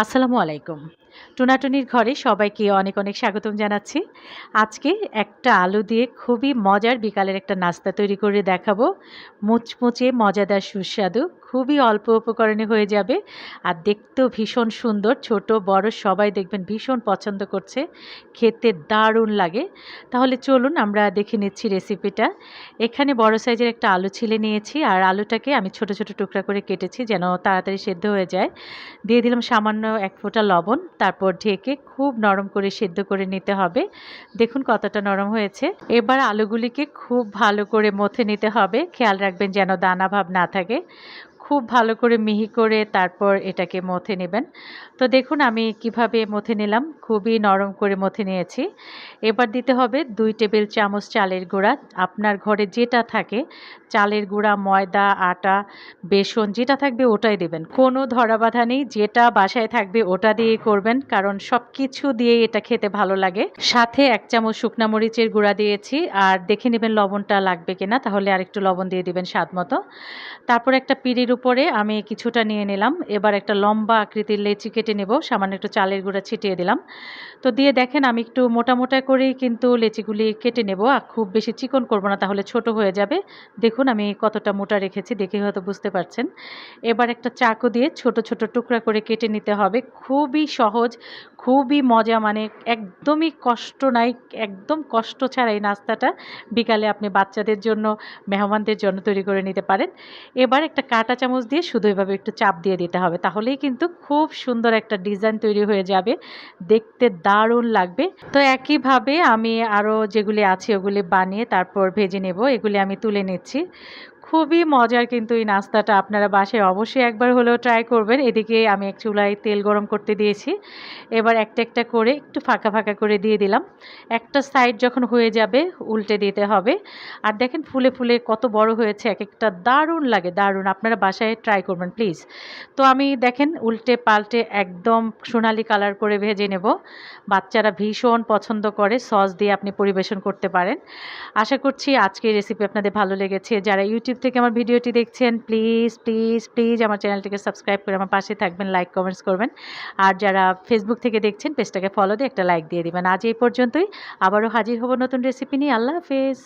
আসসালামু আলাইকুম। টুনাটুনির ঘরে সবাইকে অনেক অনেক স্বাগতম জানাচ্ছি। আজকে একটা আলু দিয়ে খুবই মজার বিকালের একটা নাস্তা তৈরি করে দেখাবো। মুচমুচে, মজাদার সুস্বাদু, খুবই অল্প উপকরণে হয়ে যাবে। আর দেখতেও ভীষণ সুন্দর, ছোট, বড়, সবাই দেখবেন ভীষণ পছন্দ করছে। খেতে দারুণ লাগে। তাহলে চলুন, আমরা দেখে নিচ্ছি রেসিপিটা। এখানে বড় সাইজের একটা আলু ছিলে নিয়েছি, আর আলুটাকে আমি ছোট ছোট টুকরা করে কেটেছি যেন তাড়াতাড়ি সেদ্ধ হয়ে যায়। দিয়ে দিলাম সামান্য এক ফোঁটা লবণ তারপর ঢেকে খুব নরম করে সেদ্ধ করে নিতে হবে। দেখুন কতটা নরম হয়েছে। এবার আলুগুলিকে খুব ভালো করে মথে নিতে হবে। খেয়াল রাখবেন যেন দানা ভাব না থাকে। খুব ভালো করে মিহি করে তারপর এটাকে মথে নেবেন। তো দেখুন, আমি কীভাবে মথে নিলাম। খুবই নরম করে মথে নিয়েছি। এবার দিতে হবে দুই টেবিল চামচ চালের গুঁড়া। আপনার ঘরে যেটা থাকে, চালের গুঁড়া, ময়দা, আটা, বেসন, যেটা থাকবে ওটাই দেবেন। কোনো ধরা বাধা নেই, যেটা বাসায় থাকবে ওটা দিয়েই করবেন, কারণ সব কিছু দিয়ে এটা খেতে ভালো লাগে। সাথে এক চামচ শুকনা মরিচের গুঁড়া দিয়েছি, আর দেখে নেবেন লবণটা লাগবে কিনা, তাহলে আরেকটু লবণ দিয়ে দিবেন স্বাদ মতো। তারপর একটা পিড়ির উপরে আমি কিছুটা নিয়ে নিলাম। এবার একটা লম্বা আকৃতির লেচি কেটে নেব, সামান্য একটু চালের গুঁড়া ছিটিয়ে দিলাম। তো দিয়ে দেখেন আমি একটু মোটা মোটা করেই কিন্তু লেচিগুলি কেটে নেব। আর খুব বেশি চিকন করব না, তাহলে ছোট হয়ে যাবে। দেখুন আমি কতটা মোটা রেখেছি, দেখে হয়তো বুঝতে পারছেন। এবার একটা চাকু দিয়ে ছোট ছোট টুকরা করে কেটে নিতে হবে। খুবই সহজ, খুবই মজা মানে একদমই কষ্ট নাই, একদম কষ্ট ছাড়া এই নাস্তাটা বিকালে আপনি বাচ্চাদের জন্য, মেহমানদের জন্য তৈরি করে নিতে পারেন। এবার একটা কাঁটা চামচ দিয়ে শুধু এভাবে একটু চাপ দিয়ে দিতে হবে। তাহলেই কিন্তু খুব সুন্দর একটা ডিজাইন তৈরি হয়ে যাবে। দেখতে দারুণ লাগবে। তো একইভাবে আমি আরও যেগুলি আছে ওগুলি বানিয়ে তারপর ভেজে নেব। এগুলি আমি তুলে নিচ্ছি। খুবই মজার কিন্তু এই নাস্তাটা। আপনারা বাসায় অবশ্যই একবার হলেও ট্রাই করবেন। এদিকে আমি এক চুলায় তেল গরম করতে দিয়েছি। এবার একটা একটা করে একটু ফাঁকা ফাঁকা করে দিয়ে দিলাম। একটা সাইড যখন হয়ে যাবে, উল্টে দিতে হবে। আর দেখেন ফুলে ফুলে কত বড় হয়েছে এক একটা দারুণ লাগে, দারুণ। আপনারা বাসায় ট্রাই করবেন প্লিজ তো আমি দেখেন উল্টে পাল্টে একদম সোনালি কালার করে ভেজে নেব। বাচ্চারা ভীষণ পছন্দ করে সস দিয়ে আপনি পরিবেশন করতে পারেন। আশা করছি আজকের রেসিপি আপনাদের ভালো লেগেছে। যারা ইউটিউব থেকে আমার ভিডিওটি দেখছেন প্লিজ প্লিজ প্লিজ আমার চ্যানেলটিকে সাবস্ক্রাইব করে আমার পাশে থাকবেন লাইক কমেন্টস করবেন। আর যারা ফেসবুক থেকে দেখছেন পেজটাকে ফলো দিয়ে একটা লাইক দিয়ে দেবেন। আজ এই পর্যন্তই। আবারও হাজির হব নতুন রেসিপি নিয়ে। আল্লাহ হাফেজ।